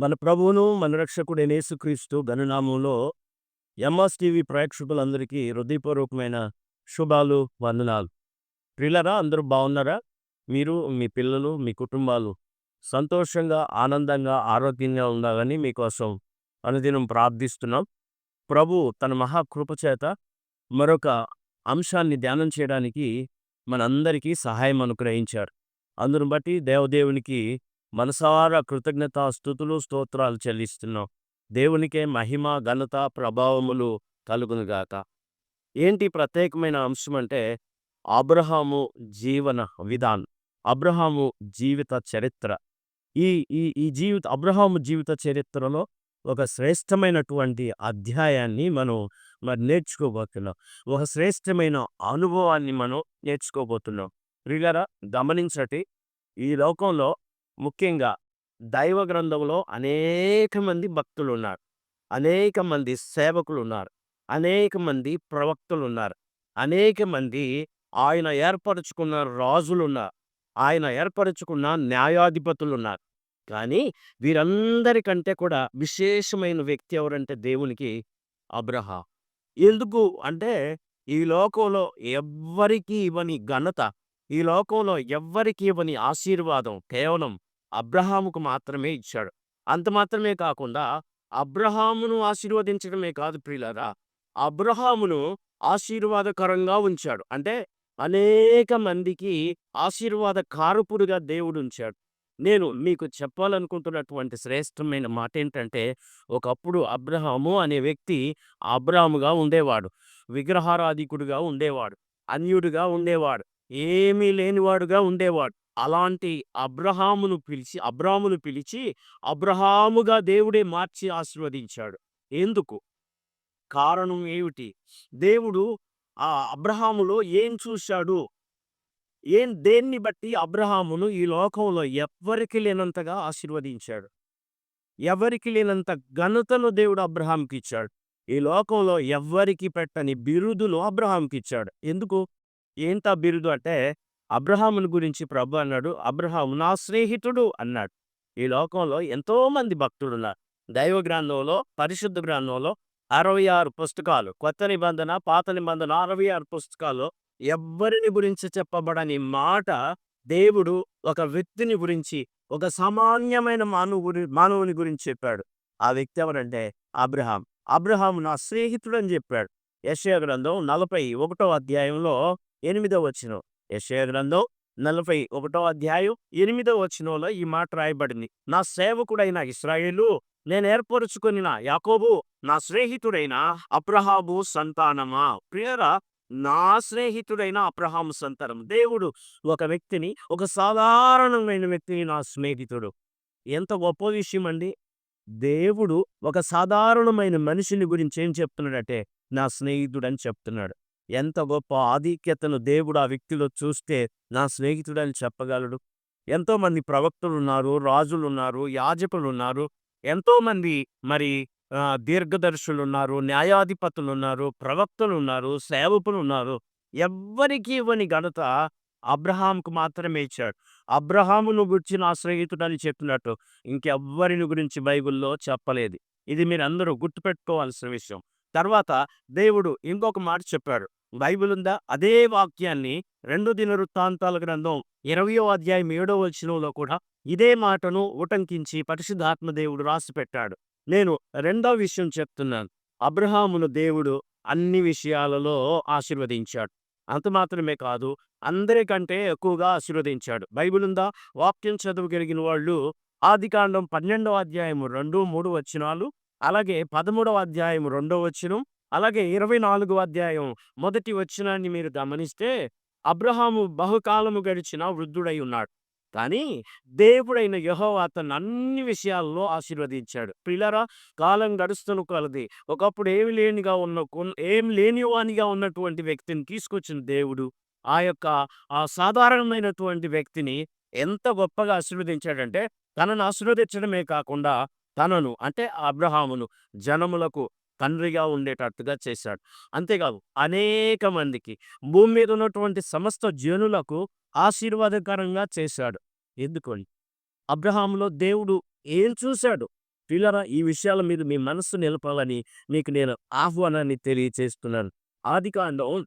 మన ప్రభువును, మన రక్షకుడైన యేసుక్రీస్తు ఘననామంలో ఎంఎస్ టీవీ ప్రేక్షకులందరికీ హృదయపూర్వకమైన శుభాలు, వందనాలు. ప్రియులారా అందరూ బాగున్నారా? మీరు, మీ పిల్లలు, మీ కుటుంబాలు సంతోషంగా, ఆనందంగా, ఆరోగ్యంగా ఉండాలని మీకోసం అనుదినం ప్రార్థిస్తున్నాం. ప్రభు తన మహాకృపచేత మరొక అంశాన్ని ధ్యానం చేయడానికి మనందరికీ సహాయం అనుగ్రహించారు. అందును బట్టి దేవదేవునికి మనసారా కృతజ్ఞత స్థుతులు స్తోత్రాలు చెల్లిస్తున్నాం. దేవునికే మహిమ ఘనత ప్రభావములు కలుగునుగాక ఏంటి ప్రత్యేకమైన అంశం అంటే అబ్రహాము జీవన విధానం అబ్రహాము జీవిత చరిత్ర. ఈ ఈ ఈ జీవిత అబ్రహాము జీవిత చరిత్రలో ఒక శ్రేష్టమైనటువంటి అధ్యాయాన్ని మనం మరి నేర్చుకోబోతున్నాం. ఒక శ్రేష్టమైన అనుభవాన్ని మనం నేర్చుకోబోతున్నాం. ప్రియులారా గమనించటి ఈ లోకంలో ముఖ్యంగా దైవ గ్రంథంలో అనేక మంది భక్తులు ఉన్నారు అనేక మంది సేవకులు ఉన్నారు అనేక మంది ప్రవక్తలు ఉన్నారు అనేక మంది ఆయన ఏర్పరచుకున్న రాజులు ఉన్నారు ఆయన ఏర్పరచుకున్న న్యాయాధిపతులు ఉన్నారు కానీ వీరందరికంటే కూడా విశేషమైన వ్యక్తి ఎవరంటే దేవునికి అబ్రహా. ఎందుకు అంటే ఈ లోకంలో ఎవ్వరికీ ఇవ్వని ఘనత ఈ లోకంలో ఎవ్వరికీ ఇవ్వని ఆశీర్వాదం కేవలం అబ్రహాముకు మాత్రమే ఇచ్చాడు. అంత మాత్రమే కాకుండా అబ్రహామును ఆశీర్వదించడమే కాదు ప్రియులరా అబ్రహామును ఆశీర్వాదకరంగా ఉంచాడు. అంటే అనేక మందికి ఆశీర్వాద కారుపురుగా దేవుడు ఉంచాడు. నేను మీకు చెప్పాలనుకుంటున్నటువంటి శ్రేష్టమైన మాట ఏంటంటే ఒకప్పుడు అబ్రహాము అనే వ్యక్తి అబ్రాముగా ఉండేవాడు. విగ్రహారాధికుడుగా ఉండేవాడు. అన్యుడిగా ఉండేవాడు. ఏమీ లేనివాడుగా ఉండేవాడు. అలాంటి అబ్రహామును పిలిచి అబ్రామును పిలిచి అబ్రహాముగా దేవుడే మార్చి ఆశీర్వదించాడు. ఎందుకు? కారణం ఏమిటి? దేవుడు ఆ అబ్రహాములో ఏం చూశాడు? ఏం దేన్ని బట్టి అబ్రహామును ఈ లోకంలో ఎవ్వరికి లేనంతగా ఆశీర్వదించాడు? ఎవరికి లేనంత ఘనతను దేవుడు అబ్రహాంకి ఇచ్చాడు? ఈ లోకంలో ఎవ్వరికి పెట్టని బిరుదులు అబ్రహాంకి ఇచ్చాడు. ఎందుకు? ఏంట బిరుదు అంటే అబ్రహాముని గురించి ప్రభు అన్నాడు. అబ్రహాము నా స్నేహితుడు అన్నాడు. ఈ లోకంలో ఎంతో మంది ఉన్నారు దైవ గ్రంథంలో పరిశుద్ధ గ్రంథంలో అరవై ఆరు పుస్తకాలు కొత్త నిబంధన పాత నిబంధన అరవై ఆరు పుస్తకాలు ఎవ్వరిని గురించి చెప్పబడని మాట దేవుడు ఒక వ్యక్తిని గురించి ఒక సామాన్యమైన మానవు గురి మానవుని గురించి చెప్పాడు. ఆ వ్యక్తి ఎవరంటే అబ్రహాం అబ్రహాం నా స్నేహితుడు అని చెప్పాడు. యశయ గ్రంథం నలభై ఒకటో అధ్యాయంలో ఎనిమిదో వచ్చిన యశయ గ్రంథం నలభై ఒకటో అధ్యాయం ఎనిమిదో వచనంలో ఈ మాట రాయబడింది. నా సేవకుడైన ఇస్రాయేలు నేను ఏర్పరుచుకొని యాకోబు నా స్నేహితుడైన అబ్రహాము సంతానమా? ప్రియరా నా స్నేహితుడైన అబ్రహాం సంతానం. దేవుడు ఒక వ్యక్తిని ఒక సాధారణమైన వ్యక్తిని నా స్నేహితుడు. ఎంత గొప్ప విషయం అండి! దేవుడు ఒక సాధారణమైన మనిషిని గురించి ఏం చెప్తున్నాడంటే నా స్నేహితుడు అని చెప్తున్నాడు. ఎంత గొప్ప ఆధిక్యతను దేవుడు ఆ వ్యక్తిలో చూస్తే నా స్నేహితుడని చెప్పగలడు. ఎంతో మంది ప్రవక్తలు ఉన్నారు రాజులు ఉన్నారు యాజకులు ఉన్నారు ఎంతో మంది మరి ఆ, దీర్ఘదర్శులు ఉన్నారు న్యాయాధిపతులు ఉన్నారు ప్రవక్తలు ఉన్నారు సేవకులు ఉన్నారు ఎవ్వరికి ఇవ్వని ఘనత అబ్రహాంకు మాత్రమే ఇచ్చాడు. అబ్రహామును గురించి నా స్నేహితుడు అని చెప్పినట్టు ఇంకెవ్వరిని గురించి బైబిల్లో చెప్పలేదు. ఇది మీరందరూ గుర్తుపెట్టుకోవాల్సిన విషయం. తర్వాత దేవుడు ఇంకొక మాట చెప్పాడు. బైబిల్ ఉందా అదే వాక్యాన్ని రెండు దిన వృత్తాంతాల గ్రంథం ఇరవయో అధ్యాయం ఏడో వచనంలో కూడా ఇదే మాటను ఉటంకించి పరిశుద్ధాత్మదేవుడు రాసి పెట్టాడు నేను రెండో విషయం చెప్తున్నాను. అబ్రహామును దేవుడు అన్ని విషయాలలో ఆశీర్వదించాడు. అంత మాత్రమే కాదు అందరికంటే ఎక్కువగా ఆశీర్వదించాడు. బైబిల్ ఉందా వాక్యం చదవగలిగిన వాళ్ళు ఆదికాండం పన్నెండవ అధ్యాయం రెండు మూడు వచనాలు అలాగే పదమూడవ అధ్యాయం రెండో వచనం అలాగే ఇరవై నాలుగు అధ్యాయం మొదటి వచనాన్ని మీరు గమనిస్తే అబ్రహాము బహుకాలము గడిచిన వృద్ధుడై ఉన్నాడు. కానీ దేవుడైన యహో అతను అన్ని విషయాల్లో ఆశీర్వదించాడు. పిల్లరా కాలం గడుస్తున్న కొలది ఒకప్పుడు ఏమి లేనిగా ఉన్న కొన్- ఏం లేనివానిగా ఉన్నటువంటి వ్యక్తిని తీసుకొచ్చిన దేవుడు ఆ యొక్క ఆ సాధారణమైనటువంటి వ్యక్తిని ఎంత గొప్పగా ఆశీర్వదించాడంటే తనను ఆశీర్వదించడమే కాకుండా తనను అంటే అబ్రహామును జనములకు తండ్రిగా ఉండేటట్టుగా చేశాడు. అంతేకాదు అనేక మందికి భూమి మీద ఉన్నటువంటి సమస్త జనులకు ఆశీర్వాదకరంగా చేశాడు. ఎందుకని? అబ్రహాములో దేవుడు ఏం చూశాడు? పిల్లరా ఈ విషయాల మీద మీ మనస్సు నిలపాలని మీకు నేను ఆహ్వానాన్ని తెలియచేస్తున్నాను. ఆదికాండం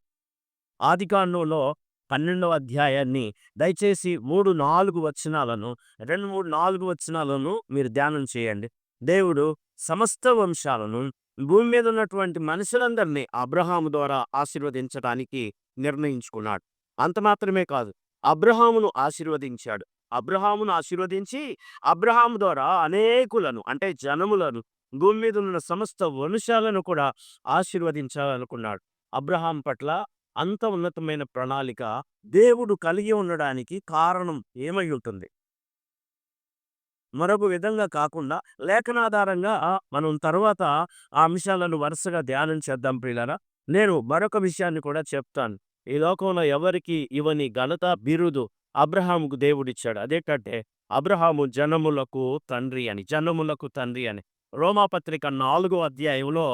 ఆదికాండంలో పన్నెండవ అధ్యాయాన్ని దయచేసి మూడు నాలుగు వచనాలను రెండు మూడు నాలుగు వచనాలను మీరు ధ్యానం చేయండి. దేవుడు సమస్త వంశాలను భూమి మీద ఉన్నటువంటి మనుషులందరినీ అబ్రహాము ద్వారా ఆశీర్వదించడానికి నిర్ణయించుకున్నాడు. అంత మాత్రమే కాదు అబ్రహామును ఆశీర్వదించాడు. అబ్రహామును ఆశీర్వదించి అబ్రహాము ద్వారా అనేకులను అంటే జనములను భూమి మీద ఉన్న సమస్త వంశాలను కూడా ఆశీర్వదించాలనుకున్నాడు. అబ్రహాం పట్ల అంత ఉన్నతమైన ప్రణాళిక దేవుడు కలిగి ఉండడానికి కారణం ఏమై ఉంటుంది? మరొక విధంగా కాకుండా లేఖనాధారంగా మనం తర్వాత ఆ అంశాలను వరుసగా ధ్యానం చేద్దాం ప్రియులరా. నేను మరొక విషయాన్ని కూడా చెప్తాను. ఈ లోకంలో ఎవరికి ఇవని ఘనత బిరుదు అబ్రహాముకు దేవుడిచ్చాడు. అదేటంటే అబ్రహాము జనములకు తండ్రి అని జనములకు తండ్రి అని. రోమాపత్రిక నాలుగో అధ్యాయంలో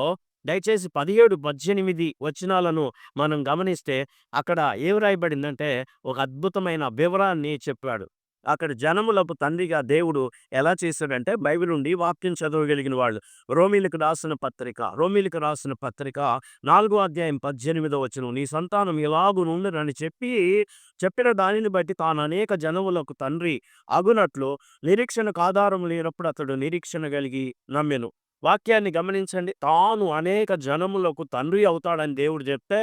దయచేసి పదిహేడు పద్దెనిమిది వచనాలను మనం గమనిస్తే అక్కడ ఏం రాయబడిందంటే ఒక అద్భుతమైన వివరాన్ని చెప్పాడు. అక్కడ జనములకు తండ్రిగా దేవుడు ఎలా చేశాడంటే బైబిల్ నుండి వాక్యం చదవగలిగిన వాళ్ళు. రోమిలకు రాసిన పత్రిక రోమిలకు రాసిన పత్రిక నాలుగో అధ్యాయం పద్దెనిమిదో వచ్చిన నీ సంతానం ఇలాగునుండనని చెప్పి చెప్పిన దానిని బట్టి తాను అనేక జనములకు తండ్రి అగునట్లు నిరీక్షణకు ఆధారం లేనప్పుడు అతడు నిరీక్షణ కలిగి నమ్మెను. వాక్యాన్ని గమనించండి. తాను అనేక జనములకు తండ్రి అవుతాడని దేవుడు చెప్తే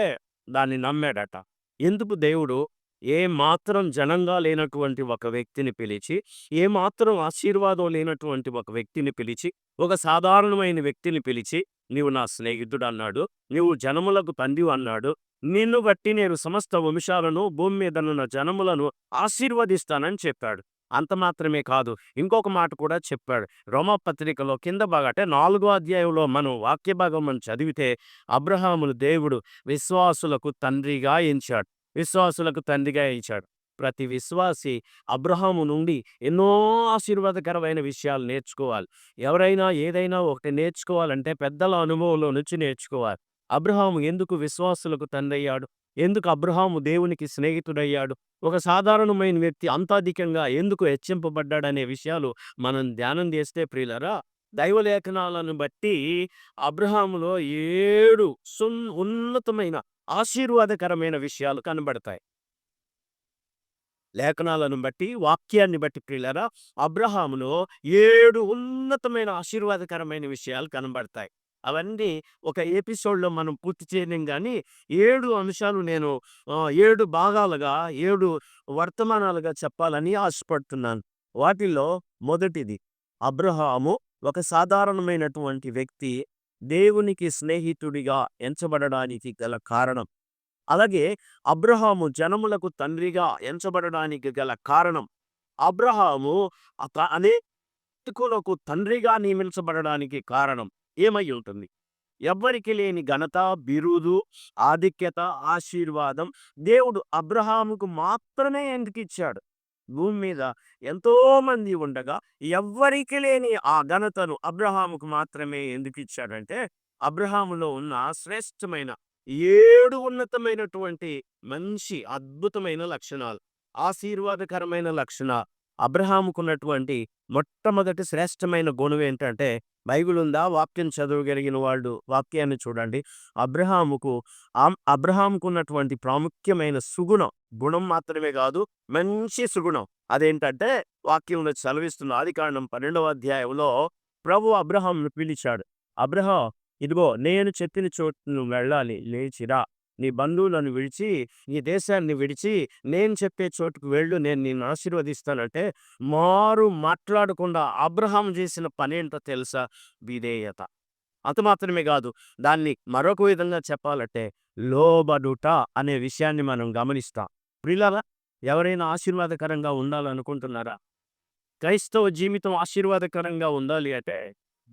దాన్ని నమ్మాడట. ఎందుకు? దేవుడు ఏ మాత్రం జనంగా లేనటువంటి ఒక వ్యక్తిని పిలిచి ఏ మాత్రం ఆశీర్వాదం లేనటువంటి ఒక వ్యక్తిని పిలిచి ఒక సాధారణమైన వ్యక్తిని పిలిచి నీవు నా స్నేహితుడు అన్నాడు నీవు జనములకు తండ్రి అన్నాడు నిన్ను బట్టి నేను సమస్త వంశాలను భూమి మీద ఉన్న జనములను ఆశీర్వదిస్తానని చెప్పాడు. అంత మాత్రమే కాదు ఇంకొక మాట కూడా చెప్పాడు. రోమపత్రికలో కింద బాగా అంటే నాలుగో అధ్యాయంలో మనం వాక్య భాగం మనం చదివితే అబ్రహాములు దేవుడు విశ్వాసులకు తండ్రిగా ఎంచాడు. విశ్వాసులకు తండ్రిగా ఇచ్చాడు. ప్రతి విశ్వాసి అబ్రహాము నుండి ఎన్నో ఆశీర్వాదకరమైన విషయాలు నేర్చుకోవాలి. ఎవరైనా ఏదైనా ఒకటి నేర్చుకోవాలంటే పెద్దల అనుభవంలో నుంచి నేర్చుకోవాలి. అబ్రహాము ఎందుకు విశ్వాసులకు తండ్రి అయ్యాడు ఎందుకు అబ్రహాము దేవునికి స్నేహితుడయ్యాడు? ఒక సాధారణమైన వ్యక్తి అంతాధికంగా ఎందుకు హెచ్చింపబడ్డాడనే విషయాలు మనం ధ్యానం చేస్తే ప్రియులరా దైవలేఖనాలను బట్టి అబ్రహాములో ఏడు సున్ ఉన్నతమైన ఆశీర్వాదకరమైన విషయాలు కనబడతాయి. లేఖనాలను బట్టి వాక్యాన్ని బట్టి ప్రియులరా అబ్రహాములో ఏడు ఉన్నతమైన ఆశీర్వాదకరమైన విషయాలు కనబడతాయి. అవన్నీ ఒక ఎపిసోడ్లో మనం పూర్తి చేయలేం కానీ ఏడు అంశాలు నేను ఏడు భాగాలుగా ఏడు వర్తమానాలుగా చెప్పాలని ఆశపడుతున్నాను. వాటిలో మొదటిది అబ్రహాము ఒక సాధారణమైనటువంటి వ్యక్తి దేవునికి స్నేహితుడిగా ఎంచబడడానికి గల కారణం. అలాగే అబ్రహాము జనములకు తండ్రిగా ఎంచబడడానికి గల కారణం. అబ్రహాము అనేకులకు తండ్రిగా నియమించబడడానికి కారణం ఏమై ఉంటుంది? ఎవ్వరికి లేని ఘనత బిరుదు ఆధిక్యత ఆశీర్వాదం దేవుడు అబ్రహాముకు మాత్రమే ఎందుకు ఇచ్చాడు? భూమి మీద ఎంతో మంది ఉండగా ఎవ్వరికి లేని ఆ ఘనతను అబ్రహాముకు మాత్రమే ఎందుకు ఇచ్చాడంటే అబ్రహాములో ఉన్న శ్రేష్టమైన ఏడు ఉన్నతమైనటువంటి మంచి అద్భుతమైన లక్షణాలు ఆశీర్వాదకరమైన లక్షణాలు. అబ్రహాముకున్నటువంటి మొట్టమొదటి శ్రేష్టమైన గుణం ఏంటంటే బైబిల్ ఉందా వాక్యం చదవగలిగిన వాళ్ళు వాక్యాన్ని చూడండి. అబ్రహాముకు అబ్రహాముకు ఉన్నటువంటి ప్రాముఖ్యమైన సుగుణం గుణం మాత్రమే కాదు మంచి సుగుణం అదేంటంటే వాక్యంలో చదివిస్తున్న ఆది కారణం పన్నెండవ అధ్యాయంలో ప్రభు అబ్రహాంను పిలిచాడు. అబ్రహం ఇదిగో నేను చెప్పిన చోటు వెళ్ళాలి లేచిరా. నీ బంధువులను విడిచి నీ దేశాన్ని విడిచి నేను చెప్పే చోటుకు వెళ్ళు నేను నిన్ను ఆశీర్వదిస్తానంటే మారు మాట్లాడకుండా అబ్రహాం చేసిన పనేంటో తెలుసా? విధేయత. అంత మాత్రమే కాదు దాన్ని మరొక విధంగా చెప్పాలంటే లోబడుట అనే విషయాన్ని మనం గమనిస్తాం. ప్రియులారా ఎవరైనా ఆశీర్వాదకరంగా ఉండాలనుకుంటున్నారా? క్రైస్తవ జీవితం ఆశీర్వాదకరంగా ఉండాలి అంటే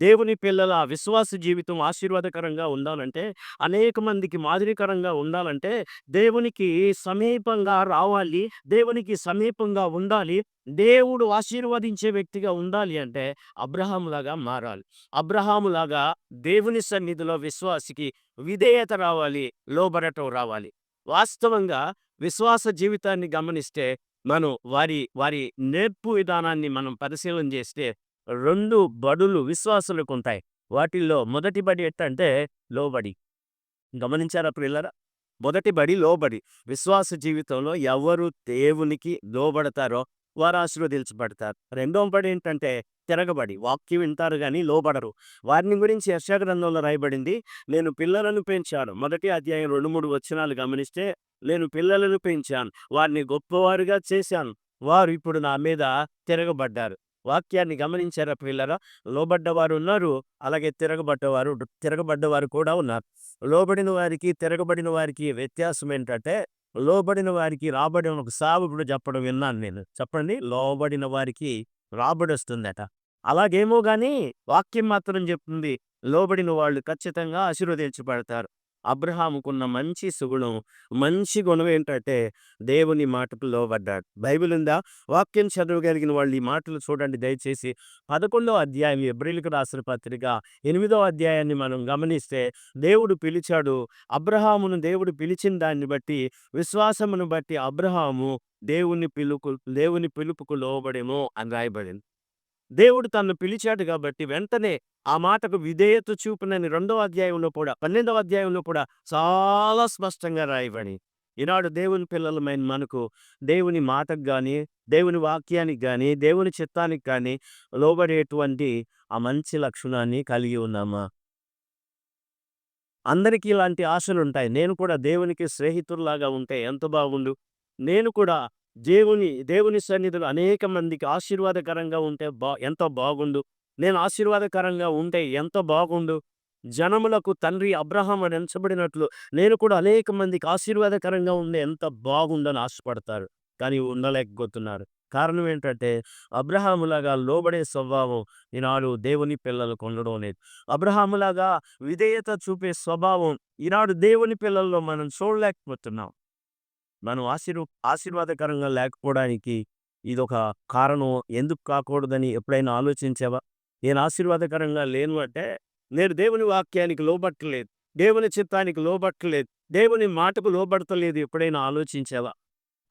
దేవుని పిల్లల విశ్వాస జీవితం ఆశీర్వాదకరంగా ఉండాలంటే అనేక మందికి మాదిరికరంగా ఉండాలంటే దేవునికి సమీపంగా రావాలి దేవునికి సమీపంగా ఉండాలి దేవుడు ఆశీర్వదించే వ్యక్తిగా ఉండాలి అంటే అబ్రహాములాగా మారాలి. అబ్రహాములాగా దేవుని సన్నిధిలో విశ్వాసికి విధేయత రావాలి లోబడటం రావాలి. వాస్తవంగా విశ్వాస జీవితాన్ని గమనిస్తే మనం వారి వారి నేర్పు విధానాన్ని మనం పరిశీలన చేస్తే రెండు బడులు విశ్వాసులకు ఉంటాయి వాటిల్లో మొదటి బడి ఎట్టంటే లోబడి. గమనించారా పిల్లరా మొదటి బడి లోబడి. విశ్వాస జీవితంలో ఎవరు దేవునికి లోబడతారో వారు ఆశీర్వదించబడతారు. రెండవ బడి ఏంటంటే తిరగబడి. వాక్యం వింటారు కానీ లోబడరు. వారిని గురించి యశా గ్రంథంలో రాయబడింది నేను పిల్లలను పెంచాను. మొదటి అధ్యాయం రెండు మూడు వచనాలు గమనిస్తే నేను పిల్లలను పెంచాను వారిని గొప్పవారుగా చేశాను వారు ఇప్పుడు నా మీద తిరగబడ్డారు. వాక్యాన్ని గమనించారా పిల్లరా? లోబడ్డవారు ఉన్నారు అలాగే తిరగబడ్డవారు తిరగబడ్డవారు కూడా ఉన్నారు. లోబడిన వారికి తిరగబడిన వారికి వ్యత్యాసం ఏంటంటే లోబడిన వారికి రాబడి ఒక సావుకుడు చెప్పడం విన్నాను నేను. చెప్పండి? లోబడిన వారికి రాబడి వస్తుందట. అలాగేమో కానీ వాక్యం మాత్రం చెప్తుంది లోబడిన వాళ్ళు ఖచ్చితంగా ఆశీర్వదించబడతారు. అబ్రహాముకున్న మంచి సుగుణం మంచి గుణం ఏంటంటే దేవుని మాటకు లోబడ్డాడు బైబిల్ ఉందా వాక్యం చదవగలిగిన వాళ్ళు ఈ మాటలు చూడండి దయచేసి. పదకొండో అధ్యాయం ఎబ్రిల్కి రాసిన పత్రిక ఎనిమిదో అధ్యాయాన్ని మనం గమనిస్తే దేవుడు పిలిచాడు. అబ్రహామును దేవుడు పిలిచిన దాన్ని బట్టి విశ్వాసమును బట్టి అబ్రహాము దేవుని పిలుపు దేవుని పిలుపుకు లోబడేమో అని రాయబడింది. దేవుడు తను పిలిచాడు కాబట్టి వెంటనే ఆ మాటకు విధేయత చూపునని రెండవ అధ్యాయంలో కూడా పన్నెండవ అధ్యాయంలో కూడా చాలా స్పష్టంగా రాయబడి ఈనాడు దేవుని పిల్లలమైన మనకు దేవుని మాటకు కానీ దేవుని వాక్యానికి కానీ దేవుని చిత్తానికి కానీ లోబడేటువంటి ఆ మంచి లక్షణాన్ని కలిగి ఉన్నామా? అందరికీ ఇలాంటి ఆశలు ఉంటాయి నేను కూడా దేవునికి స్నేహితుల్లాగా ఉంటే ఎంత బాగుండు. నేను కూడా దేవుని దేవుని సన్నిధులు అనేక మందికి ఆశీర్వాదకరంగా ఉంటే బా ఎంత బాగుండు. నేను ఆశీర్వాదకరంగా ఉంటే ఎంత బాగుండు. జనములకు తండ్రి అబ్రహాం అని ఎంచబడినట్లు నేను కూడా అనేక మందికి ఆశీర్వాదకరంగా ఉండే ఎంత బాగుందని ఆశపడతారు. కానీ ఉండలేకపోతున్నారు. కారణం ఏంటంటే అబ్రహాములాగా లోబడే స్వభావం ఈనాడు దేవుని పిల్లలకు ఉండడం లేదు. అబ్రహాములాగా విధేయత చూపే స్వభావం ఈనాడు దేవుని పిల్లల్లో మనం చూడలేకపోతున్నాం. మనం ఆశీర్వ ఆశీర్వాదకరంగా లేకపోవడానికి ఇదొక కారణం. ఎందుకు కాకూడదని ఎప్పుడైనా ఆలోచించావా? నేను ఆశీర్వాదకరంగా లేను అంటే నేను దేవుని వాక్యానికి లోబట్టలేదు దేవుని చిత్తానికి లోబట్టలేదు దేవుని మాటకు లోబడతలేదు ఎప్పుడైనా ఆలోచించావా?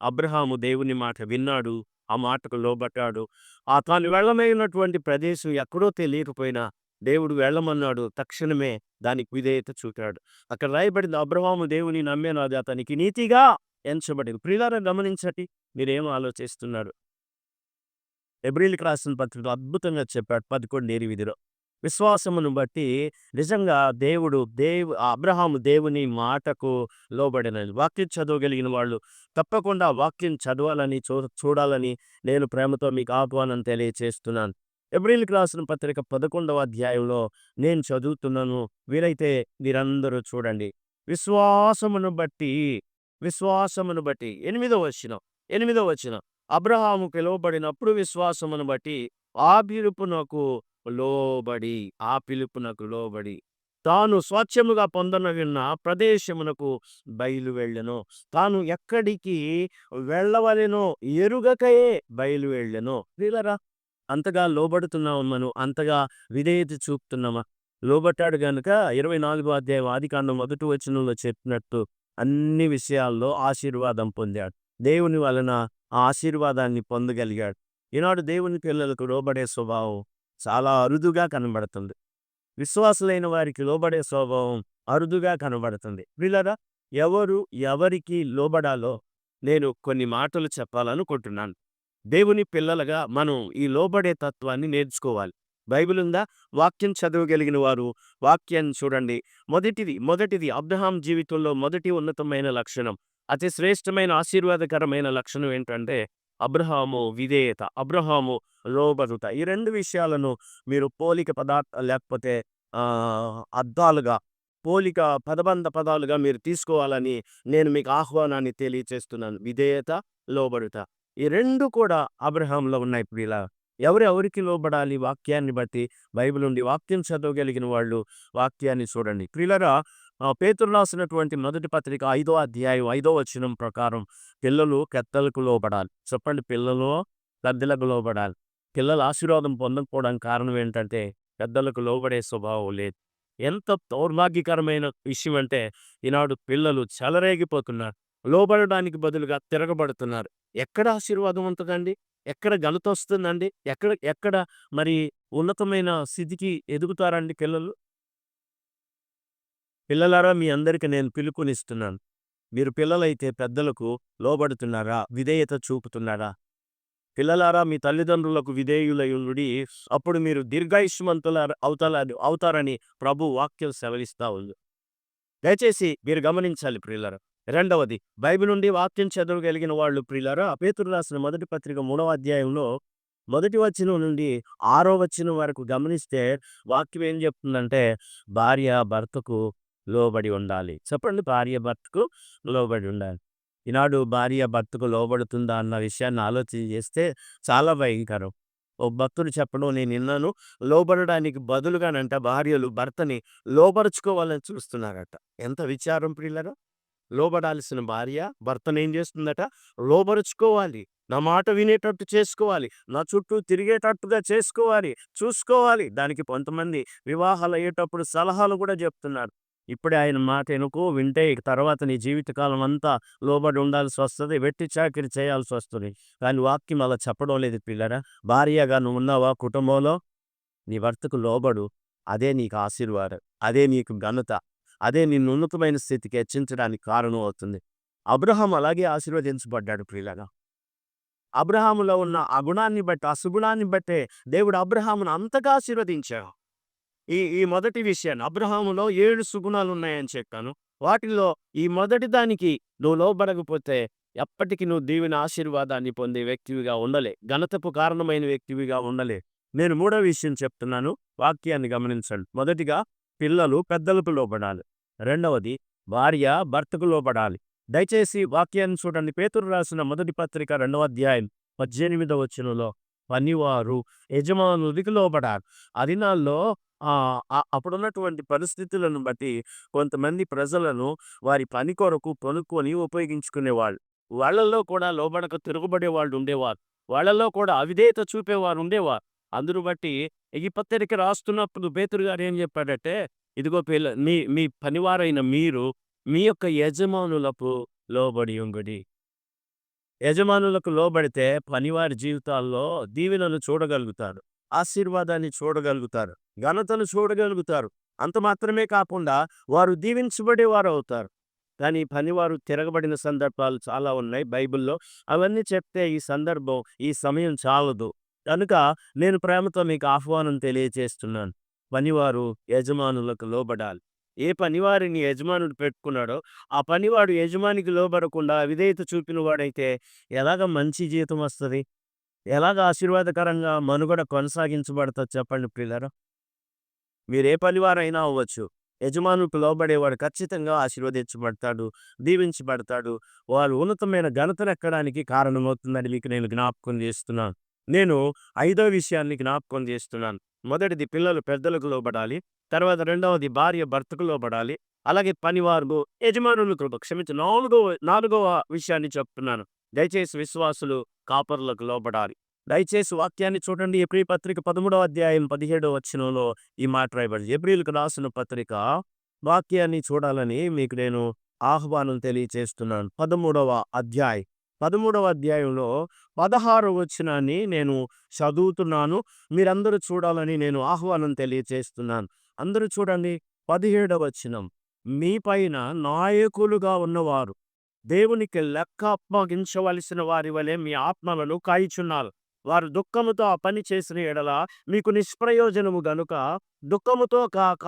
అబ్రహాము దేవుని మాట విన్నాడు ఆ మాటకు లోబట్టాడు ఆ తాను వెళ్ళమైనటువంటి ప్రదేశం ఎక్కడో తెలియకపోయినా దేవుడు వెళ్ళమన్నాడు తక్షణమే దానికి విధేయత చూపాడు. అక్కడ రాయబడింది అబ్రహాము దేవుని నమ్మేనాది అతనికి నీతిగా ఎంచబడింది. ప్రియులారా గమనించటి మీరేం ఆలోచిస్తున్నారు? ఎబ్రిల్కి రాసిన పత్రికలో అద్భుతంగా చెప్పాడు. పదకొండు ఎనిమిదిలో విశ్వాసమును బట్టి నిజంగా దేవుడు దేవు అబ్రహాము దేవుని మాటకు లోబడిన వాక్యం చదవగలిగిన వాళ్ళు తప్పకుండా వాక్యం చదవాలని చూ చూడాలని నేను ప్రేమతో మీకు ఆహ్వానం తెలియచేస్తున్నాను. ఎబ్రిల్కి రాసిన పత్రిక పదకొండవ అధ్యాయంలో నేను చదువుతున్నాను. వీరైతే మీరందరూ చూడండి. విశ్వాసమును బట్టి విశ్వాసమును బట్టి ఎనిమిదో వచ్చిన ఎనిమిదో వచ్చిన అబ్రహాము పిలువబడినప్పుడు విశ్వాసమును బట్టి ఆ పిలుపునకు లోబడి ఆ పిలుపునకు లోబడి తాను స్వచ్ఛముగా పొందనగిన ప్రదేశమునకు బయలు వెళ్ళెను. తాను ఎక్కడికి వెళ్ళవలెనో ఎరుగకయే బయలు వెళ్ళెను. వీలరా అంతగా లోబడుతున్నాము మనం అంతగా విధేయత చూపుతున్నామా లోబట్టాడు గనుక ఇరవై నాలుగో అధ్యాయం ఆదికాండం మొదటి వచనంలో చెప్పినట్టు అన్ని విషయాల్లో ఆశీర్వాదం పొందాడు. దేవుని వలన ఆ ఆశీర్వాదాన్ని పొందగలిగాడు. ఈనాడు దేవుని పిల్లలకు లోబడే స్వభావం చాలా అరుదుగా కనబడుతుంది. విశ్వాసులైన వారికి లోబడే స్వభావం అరుదుగా కనబడుతుంది. వీళ్ళరా ఎవరు ఎవరికి లోబడాలో నేను కొన్ని మాటలు చెప్పాలనుకుంటున్నాను. దేవుని పిల్లలుగా మనం ఈ లోబడే తత్వాన్ని నేర్చుకోవాలి. బైబిల్ ఉందా? వాక్యం చదవగలిగిన వారు వాక్యాన్ని చూడండి. మొదటిది మొదటిది అబ్రహాం జీవితంలో మొదటి ఉన్నతమైన లక్షణం. అతి శ్రేష్టమైన ఆశీర్వాదకరమైన లక్షణం ఏంటంటే అబ్రహాము విధేయత అబ్రహాము లోబడుట ఈ రెండు విషయాలను మీరు పోలిక పదార్థ లేకపోతే అద్దాలుగా పోలిక పదబంధ పదాలుగా మీరు తీసుకోవాలని నేను మీకు ఆహ్వానాన్ని తెలియచేస్తున్నాను. విధేయత లోబడుట ఈ రెండు కూడా అబ్రహాంలో ఉన్నాయి ఇప్పుడు ఇలా ఎవరు ఎవరికి లోబడాలి? వాక్యాన్ని బట్టి బైబిల్ నుండి వాక్యం చదవగలిగిన వాళ్ళు వాక్యాన్ని చూడండి. ప్రియులరా ఆ, పేతురు రాసినటువంటి మొదటి పత్రిక ఐదో అధ్యాయం ఐదో వచనం ప్రకారం పిల్లలు పెద్దలకు లోబడాలి. చెప్పండి పిల్లలు పెద్దలకు లోబడాలి. పిల్లల ఆశీర్వాదం పొందకపోవడానికి కారణం ఏంటంటే పెద్దలకు లోబడే స్వభావం లేదు. ఎంత దౌర్భాగ్యకరమైన విషయం అంటే ఈనాడు పిల్లలు చెలరేగిపోతున్నారు. లోబడడానికి బదులుగా తిరగబడుతున్నారు. ఎక్కడ ఆశీర్వాదం ఉంటుందండి? ఎక్కడ ఘనత వస్తుందండి? ఎక్కడ ఎక్కడ మరి ఉన్నతమైన స్థితికి ఎదుగుతారండి పిల్లలు? పిల్లలారా మీ అందరికి నేను పిలుపునిస్తున్నాను. మీరు పిల్లలైతే పెద్దలకు లోబడుతున్నారా? విధేయత చూపుతున్నారా? పిల్లలారా మీ తల్లిదండ్రులకు విధేయులయుడి అప్పుడు మీరు దీర్ఘాయుష్మంతుల అవుతాల అవుతారని ప్రభు వాక్యం సెలవిస్తా ఉంది. దయచేసి మీరు గమనించాలి ప్రియులరా రెండవది బైబిల్ నుండి వాక్యం చదవగలిగిన వాళ్ళు ప్రియులరా పేతురు రాసిన మొదటి పత్రిక మూడవ అధ్యాయంలో మొదటి వచనం నుండి ఆరో వచనం వరకు గమనిస్తే వాక్యం ఏం చెప్తుందంటే భార్య భర్తకు లోబడి ఉండాలి. చెప్పండి భార్య భర్తకు లోబడి ఉండాలి. ఈనాడు భార్య భర్తకు లోబడుతుందా అన్న విషయాన్ని ఆలోచన చేస్తే చాలా భయంకరం. ఓ భక్తుడు చెప్పడం నేను విన్నాను. లోబడడానికి బదులుగానంట భార్యలు భర్తని లోబరుచుకోవాలని చూస్తున్నారట. ఎంత విచారం ప్రియులారా! లోబడాల్సిన భార్య భర్తను ఏం చేస్తుందట? లోబరుచుకోవాలి. నా మాట వినేటట్టు చేసుకోవాలి. నా చుట్టూ తిరిగేటట్టుగా చేసుకోవాలి. చూసుకోవాలి. దానికి కొంతమంది వివాహాలు అయ్యేటప్పుడు సలహాలు కూడా చెప్తున్నారు. ఇప్పుడే ఆయన మాట ఎనుకు వింటే తర్వాత నీ జీవితకాలం అంతా లోబడి ఉండాల్సి వస్తది. వెట్టి చాకిరి చేయాల్సి వస్తుంది. కానీ వాక్యం అలా చెప్పడం లేదు పిల్లరా. భార్యగా నువ్వు ఉన్నావా కుటుంబంలో? నీ భర్తకు లోబడు. అదే నీకు ఆశీర్వాదం. అదే నీకు ఘనత. అదే నిన్ను ఉన్నతమైన స్థితికి హెచ్చించడానికి కారణం అవుతుంది. అబ్రహాం అలాగే ఆశీర్వదించబడ్డాడు ప్రియులగా అబ్రహాములో ఉన్న అగుణాన్ని బట్టి, అసుగుణాన్ని బట్టే దేవుడు అబ్రహామును అంతగా ఆశీర్వదించాడు. ఈ ఈ మొదటి విషయాన్ని అబ్రహాములో ఏడు సుగుణాలు ఉన్నాయని చెప్పాను. వాటిల్లో ఈ మొదటి దానికి నువ్వు లోబడకపోతే ఎప్పటికి నువ్వు దీవెన ఆశీర్వాదాన్ని పొందే వ్యక్తివిగా ఉండలే. ఘనతపు కారణమైన వ్యక్తివిగా ఉండలే. నేను మూడో విషయం చెప్తున్నాను. వాక్యాన్ని గమనించండి. మొదటిగా పిల్లలు పెద్దలకు లోబడాలి. రెండవది భార్య భర్తకు లోబడాలి. దయచేసి వాక్యాన్ని చూడండి. పేతురు రాసిన మొదటి పత్రిక రెండవ అధ్యాయం 18వ వచనంలో పనివారు యజమానులకు లోబడాలి. ఆ దినాల్లో అప్పుడున్నటువంటి పరిస్థితులను బట్టి కొంతమంది ప్రజలను వారి పని కొరకు కొనుక్కొని ఉపయోగించుకునేవాళ్ళు. వాళ్ళల్లో కూడా లోబడక తిరుగుబడే వాళ్ళు ఉండేవారు. వాళ్ళలో కూడా అవిధేయత చూపేవారు ఉండేవారు. అందును బట్టి ఈ పత్రిక రాస్తున్నప్పుడు బేతురు గారు ఏం చెప్పాడంటే ఇదిగో పిల్ల మీ మీ పనివారైన మీరు మీ యొక్క యజమానులకు లోబడి ఉంగుడి యజమానులకు లోబడితే పనివారి జీవితాల్లో దీవెనలు చూడగలుగుతారు. ఆశీర్వాదాన్ని చూడగలుగుతారు. ఘనతను చూడగలుగుతారు. అంత మాత్రమే కాకుండా వారు దీవించబడేవారు అవుతారు. కానీ పనివారు తిరగబడిన సందర్భాలు చాలా ఉన్నాయి బైబిల్‌లో. అవన్నీ చెప్తే ఈ సందర్భం, ఈ సమయం చాలదు. కనుక నేను ప్రేమతో మీకు ఆహ్వానం తెలియజేస్తున్నాను. పనివారు యజమానులకు లోబడాలి. ఏ పనివారిని యజమానుడు పెట్టుకున్నాడో ఆ పనివాడు యజమానికి లోబడకుండా విధేయత చూపిన వాడైతే ఎలాగ మంచి జీతం వస్తది? ఎలాగ ఆశీర్వాదకరంగా మనుగడ కొనసాగించబడతా చెప్పండి ప్రియులారా? మీరే పనివారైనా అవ్వచ్చు. యజమానులకు లోబడేవాడు ఖచ్చితంగా ఆశీర్వదించబడతాడు. దీవించబడతాడు. వారు ఉన్నతమైన ఘనతనెక్కడానికి కారణమవుతుందని మీకు నేను జ్ఞాపకం చేస్తున్నాను. నేను ఐదో విషయాన్ని జ్ఞాపకం చేస్తున్నాను. మొదటిది పిల్లలు పెద్దలకు లోబడాలి. తర్వాత రెండవది భార్య భర్తకు లోబడాలి. అలాగే పనివారు యజమానులకు క్షమించి నాలుగవ నాలుగవ విషయాన్ని చెప్తున్నాను. దయచేసి విశ్వాసులు కాపర్లకు లోపడాలి దయచేసి వాక్యాన్ని చూడండి. ఏప్రిల్ పత్రిక 13వ అధ్యాయం 17వ వచనంలో ఈ మాట రాయబడింది. ఏప్రిల్కి రాసిన పత్రిక వాక్యాన్ని చూడాలని మీకు నేను ఆహ్వానం తెలియచేస్తున్నాను. 13వ అధ్యాయం 13వ అధ్యాయంలో 16వ వచనాన్ని నేను చదువుతున్నాను. మీరందరూ చూడాలని నేను ఆహ్వానం తెలియచేస్తున్నాను. అందరూ చూడండి 17వ వచనం. మీ పైన నాయకులుగా ఉన్నవారు దేవునికి లెక్క అప్పగించవలసిన వారి వలె మీ ఆత్మలను కాయిచున్నారు వారు దుఃఖముతో ఆ పని చేసిన ఎడల మీకు నిష్ప్రయోజనము గనుక దుఃఖముతో కాక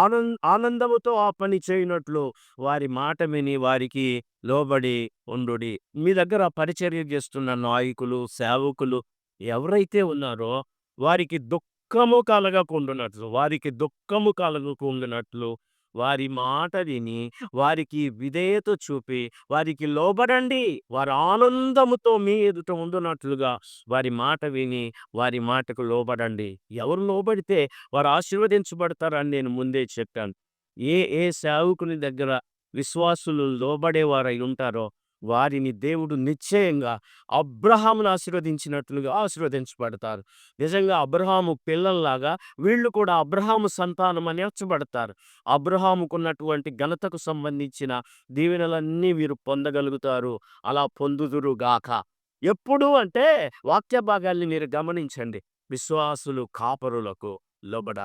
ఆనంద ఆనందముతో ఆ పని చేయనట్లు వారి మాట విని వారికి లోబడి ఉండుడి. మీ దగ్గర పరిచర్య చేస్తున్న నాయకులు, సేవకులు ఎవరైతే ఉన్నారో వారికి దుఃఖము కలగకుండునట్లు వారికి దుఃఖము కలగకుండునట్లు వారి మాట విని వారికి విధేయత చూపి వారికి లోబడండి. వారి ఆనందముతో మీ ఎదుట ఉండునట్లుగా వారి మాట విని వారి మాటకు లోబడండి. ఎవరు లోబడితే వారు ఆశీర్వదించబడతారని నేను ముందే చెప్పాను. ఏ ఏ సేవకుని దగ్గర విశ్వాసులు లోబడేవారై ఉంటారో వారిని దేవుడు నిశ్చయంగా అబ్రహామును ఆశీర్వదించినట్లుగా ఆశీర్వదించబడతారు. నిజంగా అబ్రహాము పిల్లల్లాగా వీళ్ళు కూడా అబ్రహాము సంతానమనే వచ్చబడతారు అబ్రహాముకున్నటువంటి ఘనతకు సంబంధించిన దీవెనలన్నీ వీరు పొందగలుగుతారు. అలా పొందుదురు గాక. ఎప్పుడు అంటే వాక్య భాగాల్ని మీరు గమనించండి. విశ్వాసులు కాపరులకు లోబడ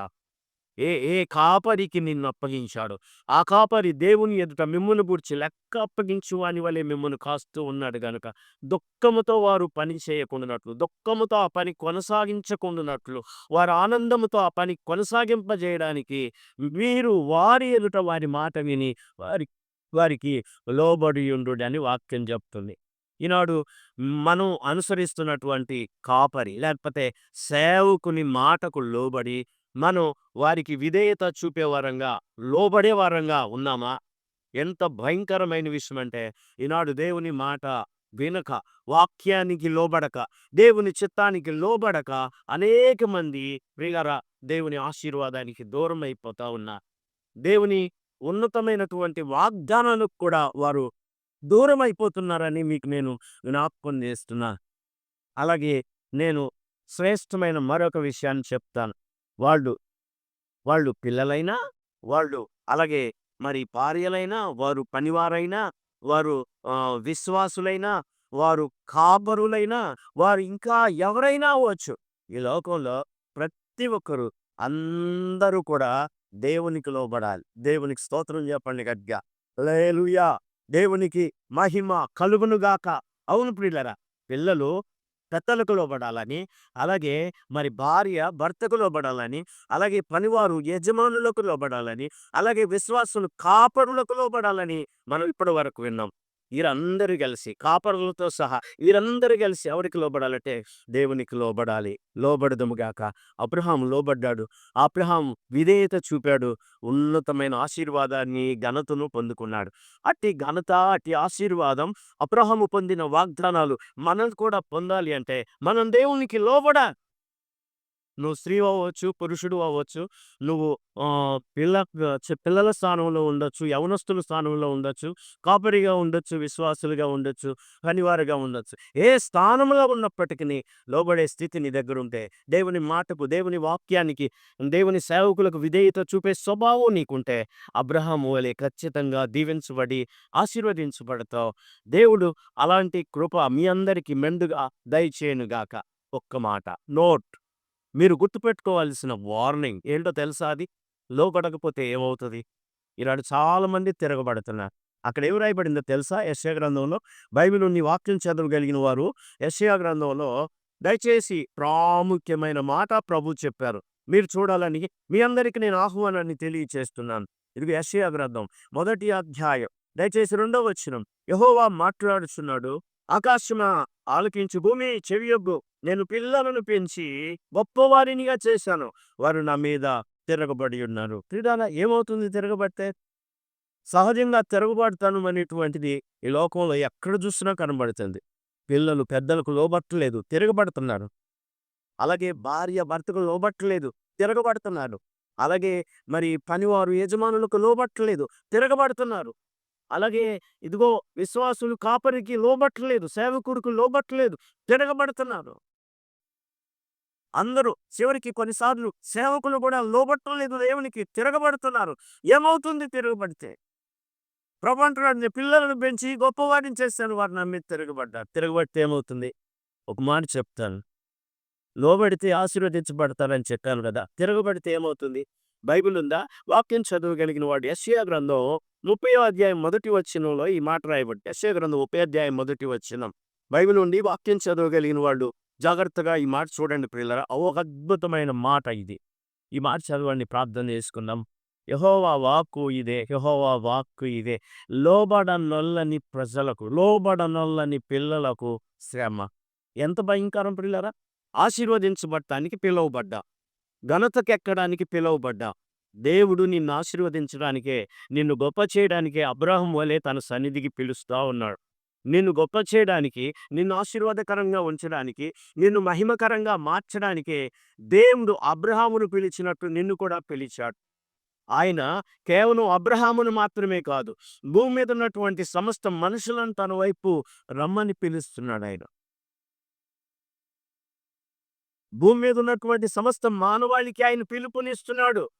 ఏ ఏ కాపరికి నిన్ను అప్పగించాడు ఆ కాపరి దేవుని ఎదుట మిమ్మును గూర్చి లెక్క అప్పగించు వాని వలె మిమ్మల్ని కాస్తూ ఉన్నాడు గనుక, దుఃఖముతో వారు పని చేయకుండానట్లు దుఃఖముతో ఆ పని కొనసాగించకుండానట్లు వారు ఆనందముతో ఆ పని కొనసాగింపజేయడానికి మీరు వారి ఎదుట వారి మాట విని వారి వారికి లోబడియుండుడని వాక్యం చెప్తుంది. ఈనాడు మనం అనుసరిస్తున్నటువంటి కాపరి లేకపోతే సేవకుని మాటకు లోబడి మనం వారికి విధేయత చూపే లోబడేవారంగా లోబడే ఉన్నామా? ఎంత భయంకరమైన విషయం అంటే ఈనాడు దేవుని మాట వినక, వాక్యానికి లోబడక, దేవుని చిత్తానికి లోబడక అనేక మంది విగర దేవుని ఆశీర్వాదానికి దూరం అయిపోతా ఉన్నారు. దేవుని ఉన్నతమైనటువంటి వాగ్దానాలకు కూడా వారు దూరం అయిపోతున్నారని మీకు నేను జ్ఞాపకం చేస్తున్నా. అలాగే నేను శ్రేష్టమైన మరొక విషయాన్ని చెప్తాను. వాళ్ళు, వాళ్ళు పిల్లలైనా, వాళ్ళు అలాగే మరి భార్యలైనా, వారు పనివారైనా, వారు విశ్వాసులైనా, వారు కాపరులైనా, వారు ఇంకా ఎవరైనా అవ్వచ్చు. ఈ లోకంలో ప్రతి ఒక్కరు అందరూ కూడా దేవునికి లోబడాలి. దేవునికి స్తోత్రం చెప్పండి గట్టిగా. లేలుయా దేవునికి మహిమ కలుగునుగాక అవును ప్రియులారా! పిల్లలు పెద్దలకు లోబడాలని, అలాగే మరి భార్య భర్తకు లోబడాలని, అలాగే పనివారు యజమానులకు లోబడాలని, అలాగే విశ్వాసులు కాపరులకు లోబడాలని మనం ఇప్పటి వరకు విన్నాం. వీరందరూ కలిసి కాపరులతో సహా వీరందరూ కలిసి ఎవరికి లోబడాలంటే దేవునికి లోబడాలి. లోబడదుముగాక అబ్రహాం లోబడ్డాడు. అబ్రహాం విధేయత చూపాడు. ఉన్నతమైన ఆశీర్వాదాన్ని, ఘనతను పొందుకున్నాడు. అట్టి ఘనత, అట్టి ఆశీర్వాదం అబ్రహాము పొందిన వాగ్దానాలు మనం కూడా పొందాలి అంటే మనం దేవునికి లోబడాలి. నువ్వు స్త్రీ అవ్వచ్చు, పురుషుడు అవ్వచ్చు. నువ్వు పిల్ల పిల్లల స్థానంలో ఉండొచ్చు, యవనస్తుల స్థానంలో ఉండొచ్చు, కాపరిగా ఉండొచ్చు, విశ్వాసులుగా ఉండొచ్చు, పనివారుగా ఉండొచ్చు. ఏ స్థానంలో ఉన్నప్పటికీ లోబడే స్థితి నీ దగ్గరుంటే, దేవుని మాటకు, దేవుని వాక్యానికి, దేవుని సేవకులకు విధేయత చూపే స్వభావం నీకుంటే, అబ్రహం వలె ఖచ్చితంగా దీవించబడి, ఆశీర్వదించబడతావు. దేవుడు అలాంటి కృప మీ అందరికి మెండుగా దయచేయనుగాక ఒక్క మాట నోట్. మీరు గుర్తుపెట్టుకోవాల్సిన వార్నింగ్ ఏంటో తెలుసా అది? లోపడకపోతే ఏమవుతుంది ఈనాడు చాలామంది తిరగబడుతున్నారు. అక్కడ ఏమి రాయబడిందో తెలుసా? యెషయా గ్రంథంలో బైబిలుని వాక్యం చదవగలిగిన వారు యెషయా గ్రంథంలో దయచేసి ప్రాముఖ్యమైన మాట ప్రభు చెప్పారు. మీరు చూడాలని మీ అందరికి నేను ఆహ్వానాన్ని తెలియచేస్తున్నాను. ఇదిగో యెషయా గ్రంథం మొదటి అధ్యాయం దయచేసి రెండవ వచ్చినం యహోవా మాట్లాడుచున్నాడు. ఆకాశమా ఆలకించు భూమి చెవియొగ్గు. నేను పిల్లలను పెంచి గొప్పవారినిగా చేశాను. వారు నా మీద తిరగబడి ఉన్నారు. క్రీడాల ఏమవుతుంది తిరగబడితే? సహజంగా తిరగబడతాను అనేటువంటిది ఈ లోకంలో ఎక్కడ చూసినా కనబడుతుంది. పిల్లలు పెద్దలకు లోబట్టలేదు, తిరగబడుతున్నారు. అలాగే భార్య భర్తకు లోబట్టలేదు, తిరగబడుతున్నారు. అలాగే మరి పనివారు యజమానులకు లోబట్టలేదు, తిరగబడుతున్నారు. అలాగే ఇదిగో విశ్వాసులు కాపరికి లోబట్టలేదు, సేవకుడికి లోబట్టలేదు, తిరగబడుతున్నారు. అందరూ చివరికి కొన్నిసార్లు సేవకులు కూడా లోబట్టలేదు దేవునికి, తిరగబడుతున్నారు. ఏమవుతుంది తిరగబడితే? ప్రభు అంటున్నాడు పిల్లలను పెంచి గొప్పవారిని చేస్తాను వారు నమ్మి తిరగబడ్డారు. తిరగబడితే ఏమవుతుంది? ఒక మాట చెప్తాను. లోబడితే ఆశీర్వదించబడతారని చెప్పాను కదా! తిరగబడితే ఏమవుతుంది? బైబిల్ ఉందా? వాక్యం చదవగలిగిన వాడు యెషయా గ్రంథం 30వ అధ్యాయం మొదటి వచనంలో ఈ మాట రాయబట్టి ఎస్ఏ గ్రంథం 30 అధ్యాయం మొదటి వచనం. బైబిల్ ఉండి వాక్యం చదవగలిగిన వాళ్ళు జాగ్రత్తగా ఈ మాట చూడండి ప్రియులరా ఒక అద్భుతమైన మాట ఇది. ఈ మాట చదవండి ప్రార్థన చేసుకుందాం. యెహోవా వాక్కు ఇదే, యెహోవా వాక్కు ఇదే. లోబడనొల్లని ప్రజలకు, లోబడనొల్లని పిల్లలకు శ్రమ. ఎంత భయంకరం పిల్లరా ఆశీర్వదించబడటానికి పిలువబడ్డా. ఘనతకెక్కడానికి పిలువబడ్డా. దేవుడు నిన్ను ఆశీర్వదించడానికే, నిన్ను గొప్ప చేయడానికే అబ్రహం వలె తన సన్నిధికి పిలుస్తా ఉన్నాడు. నిన్ను గొప్ప చేయడానికి, నిన్ను ఆశీర్వాదకరంగా ఉంచడానికి, నిన్ను మహిమకరంగా మార్చడానికే దేవుడు అబ్రహామును పిలిచినట్టు నిన్ను కూడా పిలిచాడు. ఆయన కేవలం అబ్రహామును మాత్రమే కాదు, భూమి మీద ఉన్నటువంటి సమస్త మనుషులను తన వైపు రమ్మని పిలుస్తున్నాడాయన. భూమి మీద ఉన్నటువంటి సమస్త మానవాళికి ఆయన పిలుపునిస్తున్నాడు.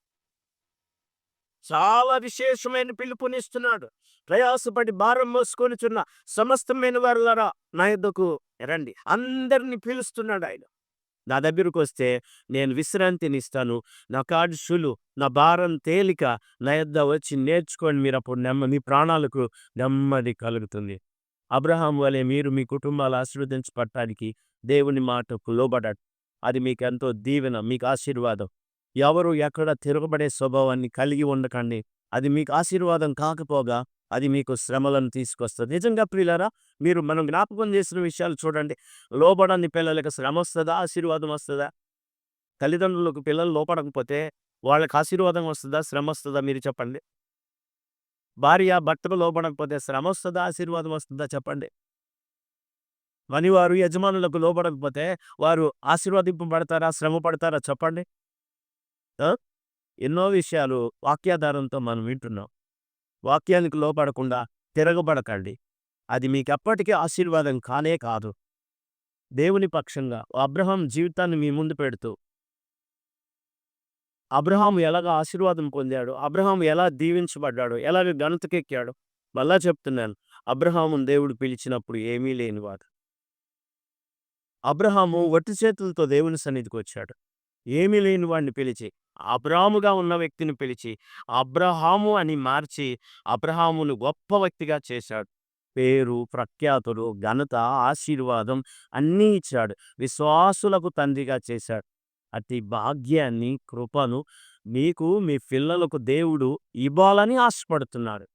చాలా విశేషమైన పిలుపునిస్తున్నాడు. ప్రయాసపడి భారం మోసుకొనిచున్న సమస్తమైన వారులారా నా యొద్దకు రండి. అందరిని పిలుస్తున్నాడు ఆయన. నా దగ్గరకు వస్తే నేను విశ్రాంతిని ఇస్తాను. నా కాడుషులు నా భారం తేలిక నా యొద్ద వచ్చి నేర్చుకోండి. మీరు అప్పుడు నెమ్మ మీ ప్రాణాలకు నెమ్మది కలుగుతుంది. అబ్రహాం వలె మీరు మీ కుటుంబాలు ఆశీర్వదించబడటానికి దేవుని మాటకు లోబడాడు అది మీకు ఎంతో దీవెన మీకు ఆశీర్వాదం. ఎవరు ఎక్కడ తిరగబడే స్వభావాన్ని కలిగి ఉండకండి. అది మీకు ఆశీర్వాదం కాకపోగా అది మీకు శ్రమలను తీసుకొస్తుంది. నిజంగా ప్రియులారా మీరు మనం జ్ఞాపకం చేసిన విషయాలు చూడండి. లోబడని పిల్లలకు శ్రమ వస్తుందా? ఆశీర్వాదం వస్తుందా? తల్లిదండ్రులకు పిల్లలు లోపడకపోతే వాళ్ళకి ఆశీర్వాదం వస్తుందా? శ్రమ వస్తుందా? మీరు చెప్పండి. భార్య భర్తకు లోపడకపోతే శ్రమ వస్తుందా? ఆశీర్వాదం వస్తుందా? చెప్పండి. మరి వారు యజమానులకు లోపడకపోతే వారు ఆశీర్వాదింపబడతారా శ్రమ పడతారా? చెప్పండి. ఎన్నో విషయాలు వాక్యాధారంతో మనం వింటున్నాం. వాక్యానికి లోపడకుండా తిరగబడకండి. అది మీకు ఎప్పటికీ ఆశీర్వాదం కానే కాదు. దేవుని పక్షంగా అబ్రహాం జీవితాన్ని మీ ముందు పెడుతూ అబ్రహాం ఎలాగ ఆశీర్వాదం పొందాడు? అబ్రహాం ఎలా దీవించబడ్డాడు? ఎలాగ ఘనతకెక్కాడు? మళ్ళా చెప్తున్నాను. అబ్రహామును దేవుడు పిలిచినప్పుడు ఏమీ లేనివాడు. అబ్రహాము వట్టి చేతులతో దేవుని సన్నిధికి వచ్చాడు. ఏమీ లేని వాడిని పిలిచి అబ్రాముగా ఉన్న వ్యక్తిని పిలిచి అబ్రహాము అని మార్చి అబ్రహామును గొప్ప వ్యక్తిగా చేశాడు. పేరు ప్రఖ్యాతులు ఘనత ఆశీర్వాదం అన్నీ ఇచ్చాడు. విశ్వాసులకు తండ్రిగా చేశాడు. అతి భాగ్యాన్ని కృపను మీకు మీ పిల్లలకు దేవుడు ఇవ్వాలని ఆశపడుతున్నాడు.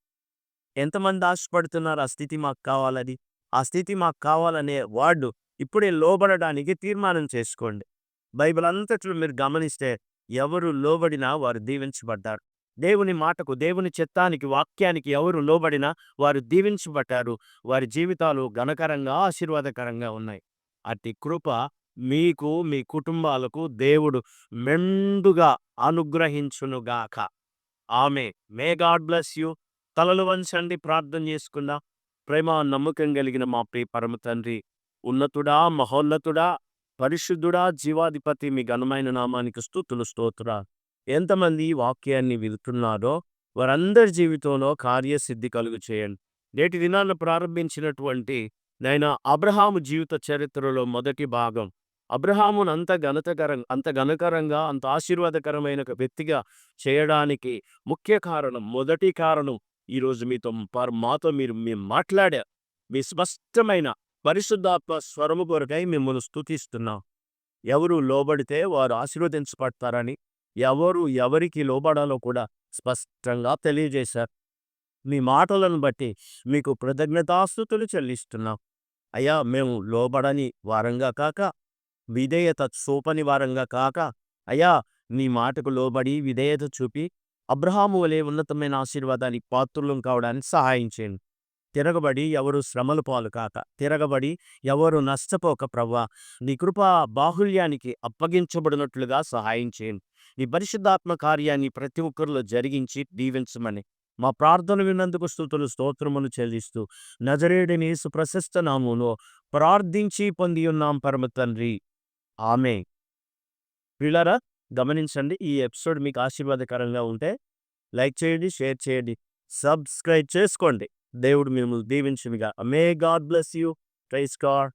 ఎంతమంది ఆశపడుతున్నారు? ఆ స్థితి మాకు కావాలని ఆ స్థితి మాకు కావాలనే వాడు ఇప్పుడే లోబడడానికి తీర్మానం చేసుకోండి. బైబిల్ అంతట్లో మీరు గమనిస్తే ఎవరు లోబడినా వారు దీవించబడ్డారు. దేవుని మాటకు దేవుని చిత్తానికి వాక్యానికి ఎవరు లోబడినా వారు దీవించబడ్డారు. వారి జీవితాలు ఘనకరంగా ఆశీర్వాదకరంగా ఉన్నాయి. అట్టి కృప మీకు మీ కుటుంబాలకు దేవుడు మెండుగా అనుగ్రహించునుగాక. ఆమె మే గాడ్ బ్లెస్ యూ. తలలు వంచండి. ప్రార్థన చేసుకుందాం. ప్రేమ నమ్మకం కలిగిన మా ప్రియ పరమ తండ్రి ఉన్నతుడా మహోన్నతుడా పరిశుద్ధుడా జీవాధిపతి మీ ఘనమైన నామానికి స్థుతులు స్తోత్ర ఎంతమంది ఈ వాక్యాన్ని విదుతున్నారో వారందరి జీవితంలో కార్యసిద్ధి కలుగు చేయండి. నేటి దినాన్ని ప్రారంభించినటువంటి నైనా అబ్రహాము జీవిత చరిత్రలో మొదటి భాగం. అబ్రహామును అంత ఘనతకరం అంత ఘనకరంగా అంత ఆశీర్వాదకరమైన వ్యక్తిగా చేయడానికి ముఖ్య కారణం మొదటి కారణం ఈరోజు మీతో మాతో మీరు మేము మాట్లాడారు. మీ స్పష్టమైన పరిశుద్ధాత్మ స్వరము కొరకై మిమ్మల్ని స్థుతిస్తున్నాం ఎవరు లోబడితే వారు ఆశీర్వదించబడతారని ఎవరు ఎవరికి లోబడాలో కూడా స్పష్టంగా తెలియజేశారు. మీ మాటలను బట్టి మీకు కృతజ్ఞతాస్థుతులు చెల్లిస్తున్నాం. అయ్యా మేము లోబడని వారంగా కాక విధేయత చూపని వారంగా కాక అయ్యా నీ మాటకు లోబడి విధేయత చూపి అబ్రహాము వలె ఉన్నతమైన ఆశీర్వాదానికి పాత్రులం కావడానికి సహాయం చేయండి. తిరగబడి ఎవరు శ్రమలు పాలు కాక తిరగబడి ఎవరు నష్టపోక ప్రవ్వా నీ కృపా బాహుల్యానికి అప్పగించబడినట్లుగా సహాయం చేయండి నీ పరిశుద్ధాత్మ కార్యాన్ని ప్రతి ఒక్కరిలో జరిగించి దీవించమని. మా ప్రార్థన విన్నందుకు స్థుతులు స్తోత్రమును చెల్లిస్తూ నజరేడిని ప్రశస్త నాములో ప్రార్థించి పొంది ఉన్నాం పరమ తండ్రి. ఆమె పిల్లరా గమనించండి ఈ ఎపిసోడ్ మీకు ఆశీర్వాదకరంగా ఉంటే లైక్ చేయండి షేర్ చేయండి సబ్స్క్రైబ్ చేసుకోండి. దేవుడు మిమ్మల్ని దీవించునుగా may God bless you praise car